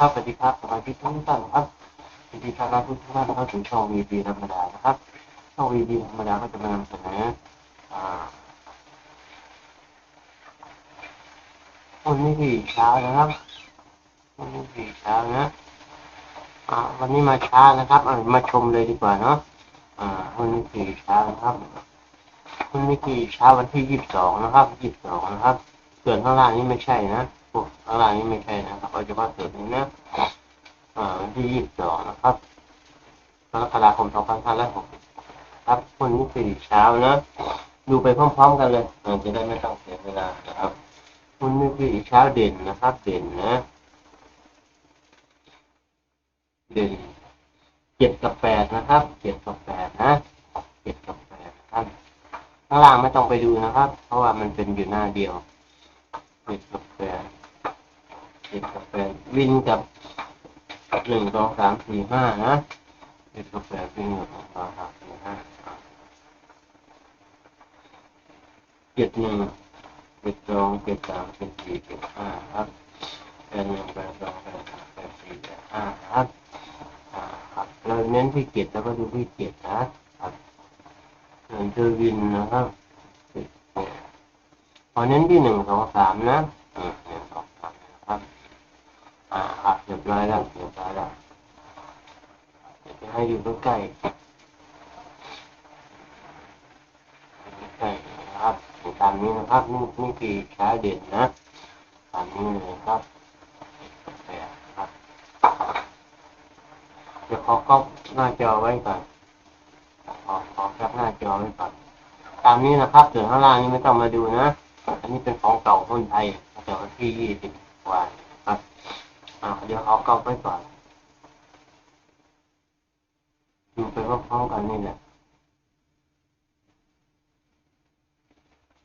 ครับสวัสดีครับสมาชิกทุกท่านครับสวัสดีครับทุกท่านเข้าถึงช่องวีบีธรรมดานะครับช่องวีบีธรรมดาก็จะมานำเสนออ่าวันนี้ที่เช้านะครับวันนี้ที่เช้านะอ่าวันนี้มาช้านะครับอ่ามาชมเลยดีกว่าเนาะอ่าวันนี้ที่เช้านะครับวันนี้ที่เช้าวันที่ยี่สิบสองนะครับยี่สิบสองนะครับส่วนข้างล่างนี่ไม่ใช่นะ วกข้างล่างนี่ไม่ใช่นะครับเอาเฉพาะส่วนนี้นะอ่าวันที่ยี่สิบสองนะครับกรกฎาคมสองพันห้าร้อยหกสิบครับวันนี้สี่เช้านะดูไปพร้อมๆกันเลยจะได้ไม่ต้องเสียเวลานะครับวันนี้สี่เช้าเด่นนะครับ เด่นนะ เด่นเจ็ดกับแปดนะครับเจ็ดกับแปดนะเจ็ดกับแปดครับข้างล่างไม่ต้องไปดูนะครับ เพราะว่ามันเป็นอยู่หน้าเดียวเจ็ดกับแปด จ็ดกับแปดวินกับหนึ่งสองสามสี่ห้านะเจ็ดกับแปดเป็นหนึ่งสองสามสี่ห้าเจ็ดหนึ่งเจ็ดสองเจ็ดสามเจ็ดสี่เจ็ดห้าครับแปดหนึ่งแปดสองแปดสามแปดสี่แปดห้าครับอ่าครับเราเน้นที่เจ็ดแล้วก็ดูที่เจ็ดนะครับส่วนเทอวินนะครับพอเน้นที่หนึ่งสองสามนะอืมหนึ่งสองสามนะครับ อ่าครับ เรียบร้อยแล้วเรียบร้อยแล้วจะให้ดูใกล้ใกล้นะครับตามนี้นะครับนี่นี่คือช้าเด่นนะตามนี้เลยครับแปดครับเดี๋ยวขอก๊อปหน้าจอไว้ก่อนขอขอแคปหน้าจอไว้ก่อนตามนี้นะครับส่วนข้างล่างนี้ไม่ต้องมาดูนะ อันนี้เป็นของเก่าคนไทยตั้งแต่วันที่ยี่สิบกว่า เดี๋ยวเอากล้องไว้ก่อนดูไปพร้อมๆกันนี่แหละ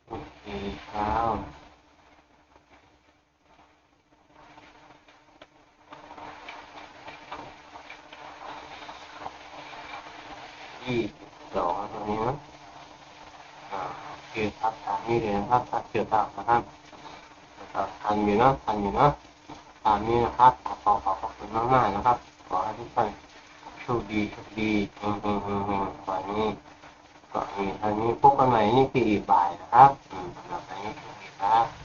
โอเคครับยี่สองตรงนี้นะอ่าโอเคครับตามนี้เลยนะครับถ้าเกี่ยวกับนะครับทันอยู่นะทันอยู่นะ ตามนี้นะครับขอขอขอบคุณมากๆนะครับ ขอให้ทุกท่านโชคดีโชคดีเฮงเฮงเฮงเฮงว่านี้ก็มีท่านี้พบกันใหม่นี่คืออีกบ่ายนะครับอืมสำหรับวันนี้สวัสดีครับ